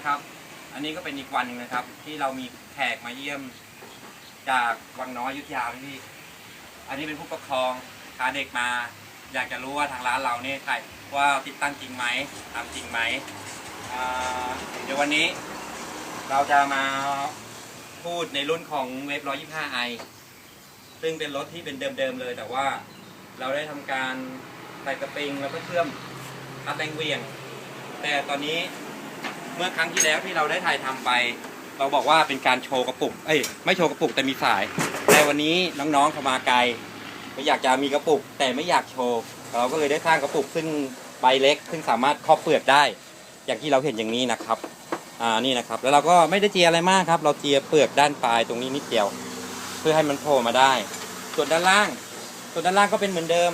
นะครับ อันนี้ก็เป็นอีกวันหนึ่งนะครับ ที่เรามีแขกมาเยี่ยมจากวังน้อยยุทธยาพี่ อันนี้เป็นผู้ปกครองพาเด็กมา อยากจะรู้ว่าทางร้านเราเนี่ยใครว่าติดตั้งจริงไหมทำจริงไหมเดี๋ยววันนี้เราจะมาพูดในรุ่นของเวฟ 125 i ซึ่งเป็นรถที่เป็นเดิมๆเลย แต่ว่าเราได้ทำการใส่สปริงแล้วก็เชื่อมคัดแรงเวียง แต่ตอนนี้ มื่อครั้งที่แล้วที่เราได้ถ่ายทำไป เราบอกว่าเป็นการโชว์กระปุก เอ้ยไม่โชว์กระปุกแต่มีสาย แต่วันนี้น้องๆเขามาไกลไม่อยากจะมีกระปุก แต่ไม่อยากโชว์ เราก็เลยได้สร้างกระปุกซึ่งใบเล็ก ซึ่งสามารถครอบเปลือกได้ อย่างที่เราเห็นอย่างนี้นะครับ อ่า นี่นะครับ แล้วเราก็ไม่ได้เจียอะไรมากครับ เราเจียเปลือกด้านปลายตรงนี้นิดเดียว เพื่อให้มันโผล่มาได้ ส่วนด้านล่าง ส่วนด้านล่างก็เป็นเหมือนเดิม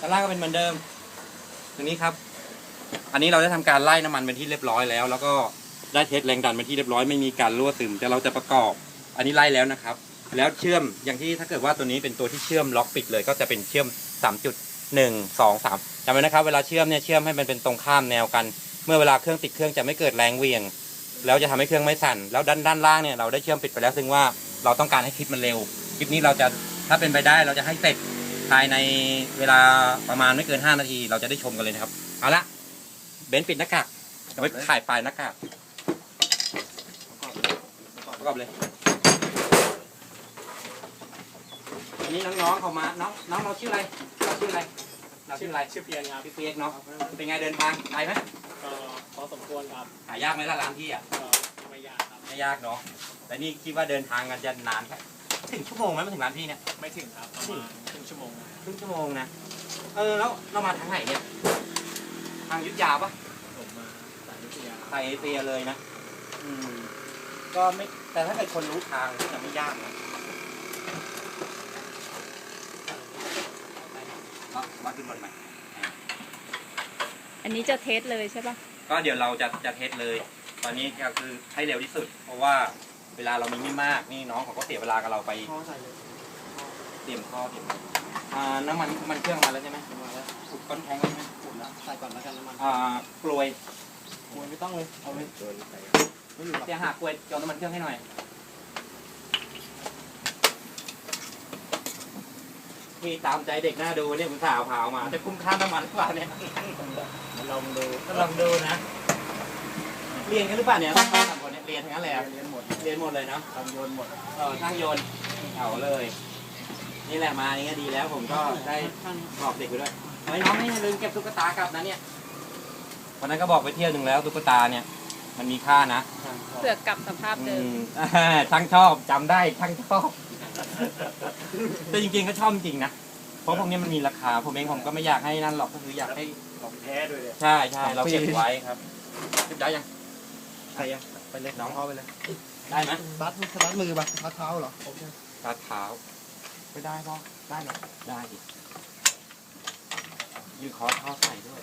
ด้านล่างก็เป็นเหมือนเดิม ตรงนี้ครับ อันนี้เราได้ทำการไล่น้ำมันเป็นที่เรียบร้อยแล้ว แล้วก็ได้เทสแรงดันเป็นที่เรียบร้อยไม่มีการรั่วซึมแต่เราจะประกอบ อันนี้ไล่แล้วนะครับ แล้วเชื่อมอย่างที่ถ้าเกิดว่าตัวนี้เป็นตัวที่เชื่อมล็อกปิดเลย ก็จะเป็นเชื่อม3.1 2 3จำไว้นะครับ เวลาเชื่อมเนี่ยเชื่อมให้มันเป็นตรงข้ามแนวกัน เมื่อเวลาเครื่องติดเครื่องจะไม่เกิดแรงเวียง แล้วจะทำให้เครื่องไม่สั่น แล้วด้านด้านล่างเนี่ยเราได้เชื่อมปิดไปแล้วซึ่งว่าเราต้องการให้คลิปมันเร็ว คลิปนี้เราจะถ้าเป็นไปได้เราจะให้เสร็จภายในเวลาประมาณไม่เกิน 5 นาที เราจะได้ชมกันเลยนะครับ เอาละ เบนซ์ปิดหน้ากากเอาไว้ถ่ายปลายหน้ากากประกอบเลย อันนี้น้องๆเขามา น้องน้องเราชื่ออะไรเราชื่ออะไรเราชื่ออะไรชื่อเพียนครับพี่เปียกเนาะ เป็นไงเดินทางไกลไหมก็พอสมควรครับ หายากไหมล่ะร้านพี่อะก็ไม่ยากครับ ไม่ยากเนาะแต่นี่คิดว่าเดินทางกันจะนานแค่ถึงชั่วโมงไหมมาถึงร้านพี่เนี่ย ไม่ถึงครับประมาณครึ่งชั่วโมงครึ่งชั่วโมงนะ เออแล้วเรามาทางไหนเนี่ย ทางอยุทธยาปะผมมาสายวิทยาไทยเอเชียเลยนะ อืม ก็ไม่ แต่ถ้าเกิดคนรู้ทางก็จะไม่ยากนะเอามาขึ้นรถใหม่อันนี้จะเทสเลยใช่ปะก็เดี๋ยวเราจะจะเทสเลย ตอนนี้ก็คือให้เร็วที่สุด เพราะว่าเวลาเรามีไม่มาก นี่น้องเขาก็เสียเวลากับเราไปพ่อใส่เลยเตรียมข้อเตรียมอ่าน้ำมันมันเครื่องมาแล้วใช่ไหมมาแล้วขุดก้นแทงแล้วใช่ไหมขุดแล้ว ใส่ก่อนแล้วกันน้ำมันอ่ากลวยมวยไม่ต้องเลยเอาเลยไม่อยู่หรอกเสียหากลวยโยนน้ำมันเครื่องให้หน่อยมีตามใจเด็กหน้าดูเนี่ยผมสาวเผามาจะคุ้มค่าน้ำมันหรือเปล่าเนี่ยลองดูก็ลองดูนะ เรียนกันหรือเปล่าเนี่ยสามคนเนี่ยเรียนทั้งนั้นเลยอะเรียนหมดเรียนหมดเลยเนาะทำโยนหมดเออช่างโยนเอาเลย นี่แหละมาอย่างเงี้ยดีแล้วผมก็ได้บอกเด็กไปด้วย เฮ้ยน้องไม่ลืมเก็บตุ๊กตากลับนะเนี่ยวันนั้นก็บอกไปเที่ยวหนึ่งแล้วตุ๊กตาเนี่ย มันมีค่านะเผื่อกลับสภาพอืเดิมมอ่าช่างชอบจำได้ช่างชอบแต่จริงๆก็ชอบจริงนะเพราะพวกนี้มันมีราคาผมเองผมก็ไม่อยากให้นั่นหรอกก็คืออยากให้ของแท้ด้วยเลยใช่ใช่เราเก็บไว้ครับเก็บได้ยังใครอะไปเลยน้องเขาไปเลย ได้ไหมบัตรบัตรมือบัตรเท้าเหรอกาดเท้าไม่ได้พ่อได้เหรอได้ดิ ยืนคอเท้าใส่ด้วย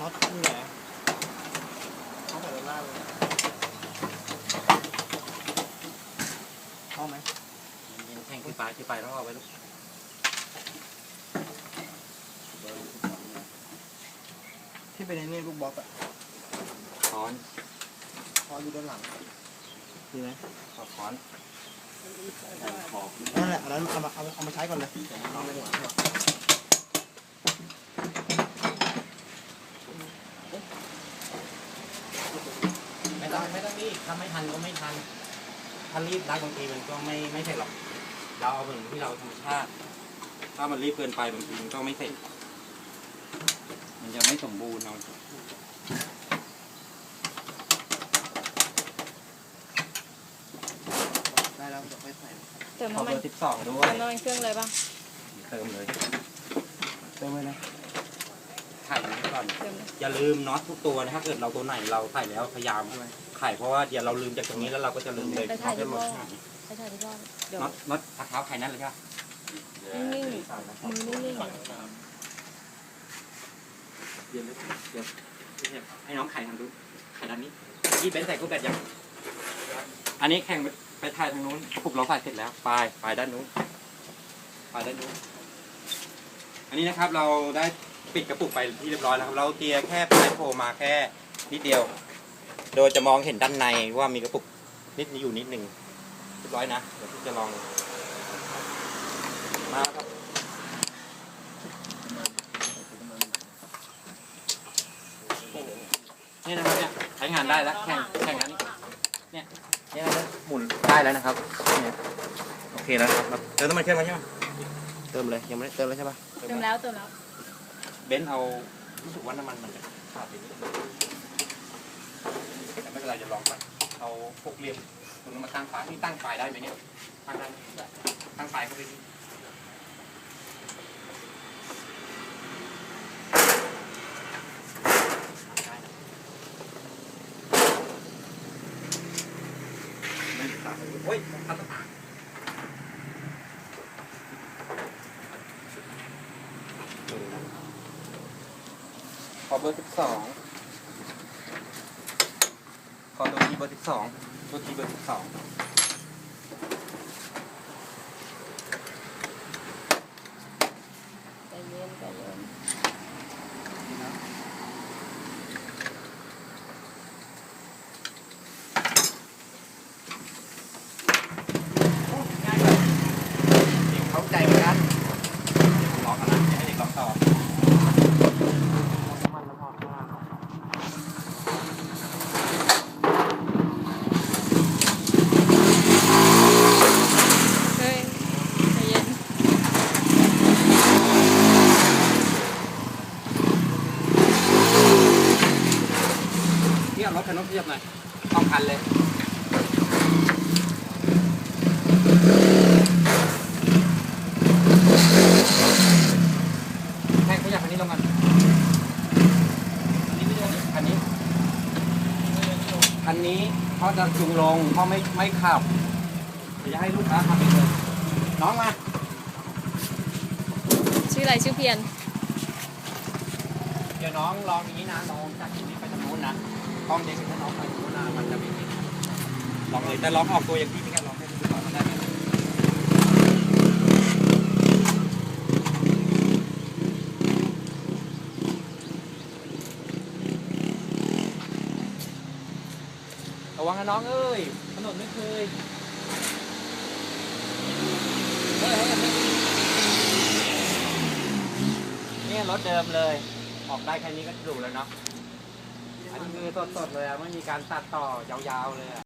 น็อตนี่แหละเขาใส่ด้านล่างเลยเข้าไหมแข่งขึ้นไปขึ้นไปแล้วเอาไว้ลูกที่เป็นไอ้นี่ลูกบล็อกอะค้อนพออยู่ด้านหลังดีไหมขอค้อนนั่นแหละอันนั้นเอามาเอาเอามาใช้ก่อนเลยเอาไปดีกว่า ไม่ต้องไม่ต้องรีบถ้าไม่ทันก็ไม่ทัน ถ้ารีบรักบางทีมันก็ไม่ไม่เสร็จหรอก เราเอาเหมือนที่เราธรรมชาติ ถ้ามันรีบเกินไปบางทีมันก็ไม่เสร็จ มันจะไม่สมบูรณ์เราได้แล้วเดี๋ยวไปใส่เติมขอน้ำเบมันอร์สิบสองด้วเติยมน้ำมันเครื่องเลยปะเติมเลย เติมไว้นะไข่ไว้ ก่อนเติมเลยอย่าลืมน็อตทุกตัวนะถ้าเกิดเราตัวไหนเราใส่แล้วพยายามไข่เพราะว่าเดี๋ยวเราลืมจากตรงนี้แล้วเราก็จะลืมเลยไปถ่ายน็อตจะที่หมพ่ดอไปถ่ายที่พ่อเดี๋ยวน็อตน็อตเท้าไข่นั่นเลยใช่ปะนิ่งๆมือนิ่งเดี๋ยวเดี๋ยวให้น้องไข่ทำดูไข่ด้านนี้ยี่เป็นใส่กูแบตยังอันนี้แข่งไปไปถ่ายทางนู้นปุกเราใส่เสร็จแล้วปลายปลายด้านนู้นปลายด้านนู้นอันนี้นะครับเราได้ ปิดกระปุกไปที่เรียบร้อยแล้วครับเราเตียแค่ปลายโผล่มาแค่นิดเดียว โดยจะมองเห็นด้านในว่ามีกระปุกนิดนี้อยู่นิดหนึ่งเรียบร้อยนะเดี๋ยวพี่จะลองมาครับนี่นะครับเนี่ยใช้งานได้แล้วแข่งแข่งกันเนี่ยเนี่ยหมุนได้แล้วนะครับเนี่ยโอเคแล้วนะครับเติมน้ำมันเครื่องมาใช่ไหมเติมเลยยังไม่ได้เติมแล้วใช่ปะเติมแล้วเติมแล้ว เบนซ์เอารู้สึกว่าน้ำมันมันจะขาดไปนิดนึงแต่ไม่เป็นไรจะลองก่อนเอาพวกเหลี่ยมตรงนี้มาตั้งไฟนี่ตั้งไฟได้ไหมเนี่ยตั้งได้ตั้งไฟเข้าไปดิได้นะไม่ขาดเลยโอ้ยทัดตาง เบอร์สิบสองขอตัวทีเบอร์สิบสองตัวทีเบอร์สิบสอง ใจเย็นใจเย็น ง่ายเลยเด็กเข้าใจเหมือนกันลองกันนะให้เด็กลองต่อ เฮ้ยใจเย็น เทียบรถคันนู้นเทียบหน่อยต้องคันเลยแม่งขยับคันนี้ลงกันอันนี้ไม่โดนคันนี้คันนี้เขาจะจุงลงเขาไม่ไม่ขับเดี๋ยวจะให้ลูกค้าทำเองเลยน้องมาชื่ออะไรชื่อเพียรเดี๋ยวน้องลองอย่างนี้นะลองจากตรงนี้ไปทางโน้นนะ กล้องเด็กถ้าน้องไปโน้นนะมันจะไม่เห็นลองเลยแต่ลองออกตัวอย่างที่พี่แค่ลองให้ดูก่อนได้ไหมระวังนะน้องเอ้ยถนนไม่เคยเฮ้ยเฮ้ยเฮ้ยเนี่ยรถเดิมเลย ออกได้แค่นี้ก็ถูกแล้วเนาะ อันนี้คือสดๆเลยอะไม่มีการตัดต่อยาวๆเลยอะ